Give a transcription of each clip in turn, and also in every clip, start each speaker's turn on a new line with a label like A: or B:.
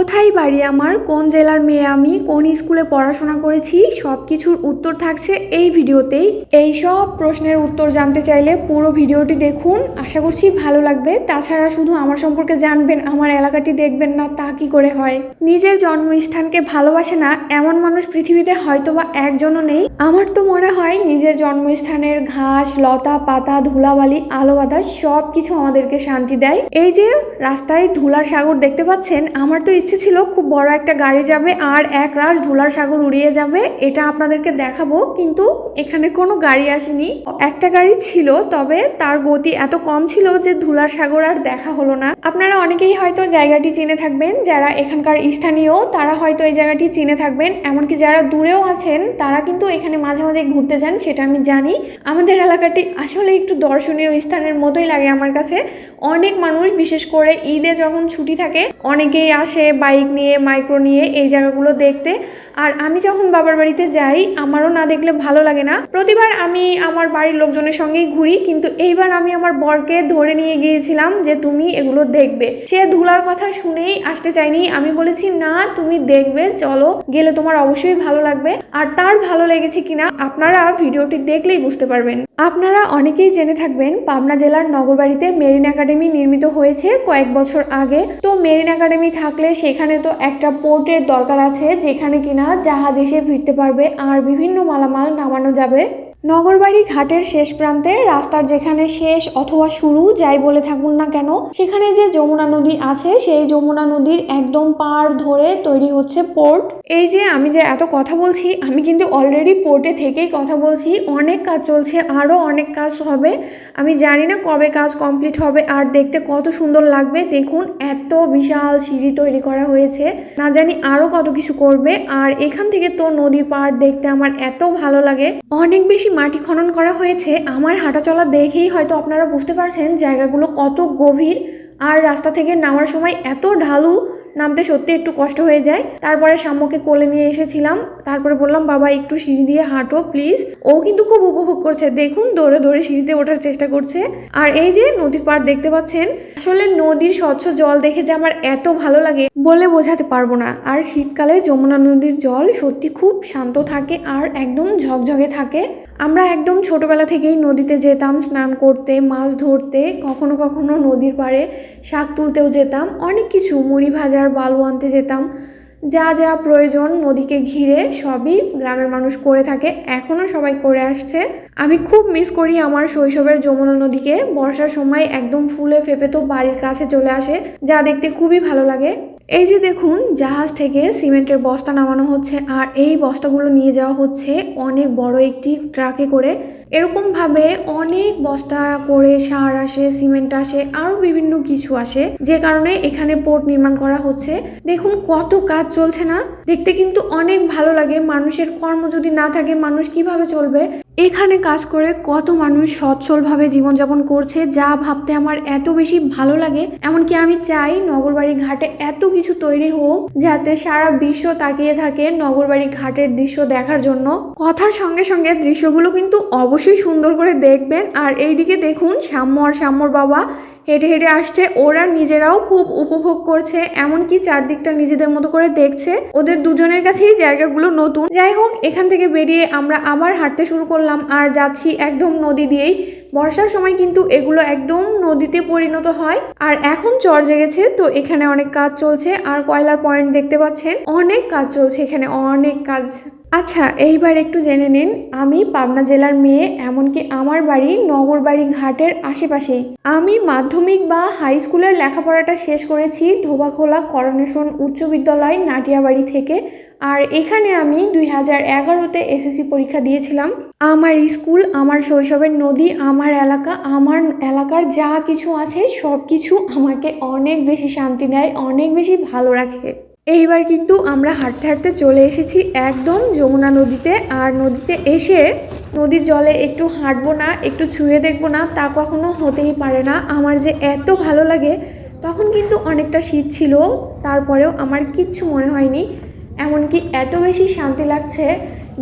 A: কোথায় বাড়ি আমার? কোন জেলার মেয়ে আমি? কোন স্কুলে পড়াশোনা করেছি? সব কিছুর উত্তর থাকছে এই ভিডিওতেই। এই সব প্রশ্নের উত্তর জানতে চাইলে পুরো ভিডিওটি দেখুন। আশা করছি ভালো লাগবে। তাছাড়া শুধু আমার সম্পর্কে জানবেন, আমার এলাকাটি দেখবেন না, তা কি করে হয়? নিজের জন্মস্থানকে ভালোবাসে না, এমন মানুষ পৃথিবীতে হয়তোবা একজনও নেই। আমার তো মনে হয় নিজের জন্মস্থানের ঘাস, লতা, পাতা, ধুলাবালি, আলো বাতাস সব কিছু আমাদেরকে শান্তি দেয়। এই যে রাস্তায় ধুলার সাগর দেখতে পাচ্ছেন, আমার তো ছিল খুব বড় একটা গাড়ি যাবে আর এক রাশ ধুলার সাগর উড়িয়ে যাবে, এটা আপনাদেরকে দেখাবো, কিন্তু এখানে কোনো গাড়ি আসেনি। একটা গাড়ি ছিল, তবে তার গতি এত কম ছিল যে ধুলার সাগর আর দেখা হলো না। আপনারা অনেকেই হয়তো জায়গাটি চিনে থাকবেন, যারা এখানকার স্থানীয়, তারা হয়তো এই জায়গাটি চিনে থাকবেন। এমনকি যারা দূরেও আছেন, তারা কিন্তু এখানে মাঝে মাঝে ঘুরতে যান, সেটা আমি জানি। আমাদের এলাকাটি আসলে একটু দর্শনীয় স্থানের মতোই লাগে আমার কাছে। অনেক মানুষ, বিশেষ করে ঈদে যখন ছুটি থাকে, অনেকেই আসে বাইক নিয়ে মাইক্রো নিয়ে এই জায়গাগুলো দেখতে আর আমি যখন বাবার বাড়িতে যাই, আমারও না দেখলে ভালো লাগে না। প্রতিবার আমি আমার বাড়ির লোকজনের সঙ্গেই ঘুরি, কিন্তু এইবার আমি আমার বরকে ধরে নিয়ে গিয়েছিলাম যে, তুমি এগুলো দেখবে। সে ধুলার কথা শুনেই আসতে চাইনি আমি বলেছি, না, তুমি দেখবে, চলো, গেলে তোমার অবশ্যই ভালো লাগবে। আর তার ভালো লেগেছে কিনা, আপনারা ভিডিওটি দেখলেই বুঝতে পারবেন। আপনারা অনেকেই জেনে থাকবেন, পাবনা জেলার নগরবাড়িতে মেরিন একাডেমি নির্মিত হয়েছে কয়েক বছর আগে। তো মেরিন একাডেমি থাকলে সেখানে তো একটা পোর্টের দরকার আছে, যেখানে কিনা জাহাজ এসে ফিরতে পারবে আর বিভিন্ন মালামাল নামানো যাবে। নগরবাড়ি ঘাটের শেষ প্রান্তে, রাস্তার যেখানে শেষ অথবা শুরু, যাই বলে থাকুন না কেন, সেখানে যে যমুনা নদী আছে, সেই যমুনা নদীর একদম পার ধরে তৈরি হচ্ছে পোর্ট এই যে আমি যে এত কথা বলছি, আমি কিন্তু অলরেডি পোর্টে থেকেই কথা বলছি। অনেক কাজ চলছে আরও অনেক কাজ হবে। আমি জানি না কবে কাজ কমপ্লিট হবে, আর দেখতে কত সুন্দর লাগবে। দেখুন, এত বিশাল সিঁড়ি তৈরি করা হয়েছে। না জানি আরও কত কিছু করবে, আর এখান থেকে তো নদীর পাড় দেখতে আমার এত ভালো লাগে। অনেক বেশি মাটি খনন করা হয়েছে, আমার হাঁটা চলা দেখেই হয়তো আপনারা বুঝতে পারছেন জায়গাগুলো কত গভীর আর রাস্তা থেকে নামার সময় এত ঢালু, নামতে সত্যি একটু কষ্ট হয়ে যায়। তারপরে সাম্যকে কোলে নিয়ে এসেছিলাম, তারপরে বললাম, বাবা, একটু সিঁড়ি দিয়ে হাঁটো প্লিজ। ও কিন্তু খুব উপভোগ করছে, দেখুন দৌড়ে দৌড়ে সিঁড়িতে ওঠার চেষ্টা করছে। আর এই যে নদীর পাড় দেখতে পাচ্ছেন, আসলে নদীর স্বচ্ছ জল দেখে যে আমার এত ভালো লাগে বলে বোঝাতে পারব না। আর শীতকালে যমুনা নদীর জল সত্যি খুব শান্ত থাকে আর একদম ঝকঝকে থাকে। আমরা একদম ছোটোবেলা থেকেই নদীতে যেতাম, স্নান করতে, মাছ ধরতে, কখনো কখনো নদীর পাড়ে শাক তুলতেও যেতাম, অনেক কিছু, মুড়ি ভাজার বালু আনতে যেতাম। যা যা প্রয়োজন নদীকে ঘিরে সবই গ্রামের মানুষ করে থাকে এখনও সবাই করে আসছে। আমি খুব মিস করি আমার শৈশবের যমুনা নদীকে, বর্ষার সময় একদম ফুলে ফেপে তো বাড়ির কাছে চলে আসে, যা দেখতে খুবই ভালো লাগে। এই যে দেখুন, জাহাজ থেকে সিমেন্টের বস্তা নামানো হচ্ছে আর এই বস্তাগুলো নিয়ে যাওয়া হচ্ছে অনেক বড় একটি ট্রাকে করে। এরকমভাবে অনেক বস্তা করে সার আসে, সিমেন্ট আসে, আরও বিভিন্ন কিছু আসে, যে কারণে এখানে পোর্ট নির্মাণ করা হচ্ছে। দেখুন কত কাজ চলছে না? দেখতে কিন্তু অনেক ভালো লাগে। মানুষের কর্ম যদি না থাকে, মানুষ কীভাবে চলবে? এখানে কাজ করে কত মানুষ সচ্ছলভাবে জীবনযাপন করছে যা ভাবতে আমার এত বেশি ভালো লাগে। এমনকি আমি চাই নগরবাড়ি ঘাটে এত কিছু তৈরি হোক, যাতে সারা বিশ্ব তাকিয়ে থাকে নগরবাড়ি ঘাটের দৃশ্য দেখার জন্য। কথার সঙ্গে সঙ্গে দৃশ্যগুলো কিন্তু অবশ্যই সুন্দর করে দেখবেন। আর এইদিকে দেখুন শ্যাম্য আর শ্যাম্যর বাবা হেঁটে হেঁটে আসছে। ওরা নিজেরাও খুব উপভোগ করছে, এমনকি চারদিকটা নিজেদের মতো করে দেখছে। ওদের দুজনের কাছেই জায়গাগুলো নতুন। যাই হোক, এখান থেকে বেরিয়ে আমরা আবার হাঁটতে শুরু করলাম আর যাচ্ছি একদম নদী দিয়েই। বর্ষার সময় কিন্তু এগুলো একদম নদীতে পরিণত হয়। আর এখন চর জেগেছে, তো এখানে অনেক কাজ চলছে। আর কয়লার পয়েন্ট দেখতে পাচ্ছেন? অনেক কাজ চলছে এখানে, অনেক কাজ। আচ্ছা এইবার একটু জেনে নিন, আমি পাবনা জেলার মেয়ে, এমনকি আমার বাড়ি নগরবাড়ি ঘাটের আশেপাশেই আমি মাধ্যমিক বা হাই স্কুলের লেখাপড়াটা শেষ করেছি ধোবাখোলা করোনেশন উচ্চ বিদ্যালয় নাটিয়াবাড়ি থেকে, আর এখানে আমি দুই হাজার এগারোতে এসএসসি পরীক্ষা দিয়েছিলাম। আমার স্কুল, আমার শৈশবের নদী, আমার এলাকা, আমার এলাকার যা কিছু আছে সব কিছু আমাকে অনেক বেশি শান্তি নেয় অনেক বেশি ভালো রাখে। এইবার কিন্তু আমরা হাঁটতে হাঁটতে চলে এসেছি একদম যমুনা নদীতে। আর নদীতে এসে নদীর জলে একটু হাঁটবো না, একটু ছুঁয়ে দেখব না, তা কখনো হতেই পারে না। আমার যে এত ভালো লাগে, তখন কিন্তু অনেকটা শীত ছিল, তারপরেও আমার কিচ্ছু মনে হয়নি। এমনকি এত বেশি শান্তি লাগছে,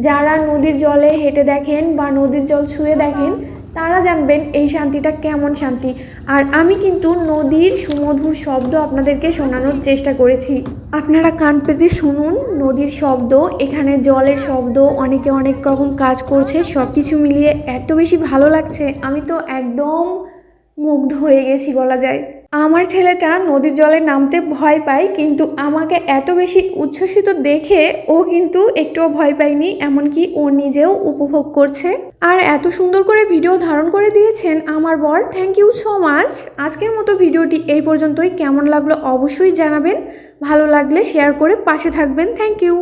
A: যারা নদীর জলে হেঁটে দেখেন বা নদীর জল ছুঁয়ে দেখেন তারা জানবেন এই শান্তিটা কেমন শান্তি। আর আমি কিন্তু নদীর সুমধুর শব্দ আপনাদেরকে শোনানোর চেষ্টা করেছি। আপনারা কান পেতে শুনুন, নদীর শব্দ, এখানে জলের শব্দ, অনেকে অনেক রকম কাজ করছে সব কিছু মিলিয়ে এত বেশি ভালো লাগছে। আমি তো একদম মুগ্ধ হয়ে গেছি বলা যায়। আমার ছেলেটা নদীর জলে নামতে ভয় পায়, কিন্তু আমাকে এত বেশি উচ্ছ্বসিত দেখে ও কিন্তু একটুও ভয় পায়নি, এমনকি ও নিজেও উপভোগ করছে। আর এত সুন্দর করে ভিডিও ধারণ করে দিয়েছেন আমার বর থ্যাংক ইউ সো মাচ আজকের মতো ভিডিওটি এই পর্যন্তই। কেমন লাগল অবশ্যই জানাবেন। ভালো লাগলে শেয়ার করে পাশে থাকবেন। Thank you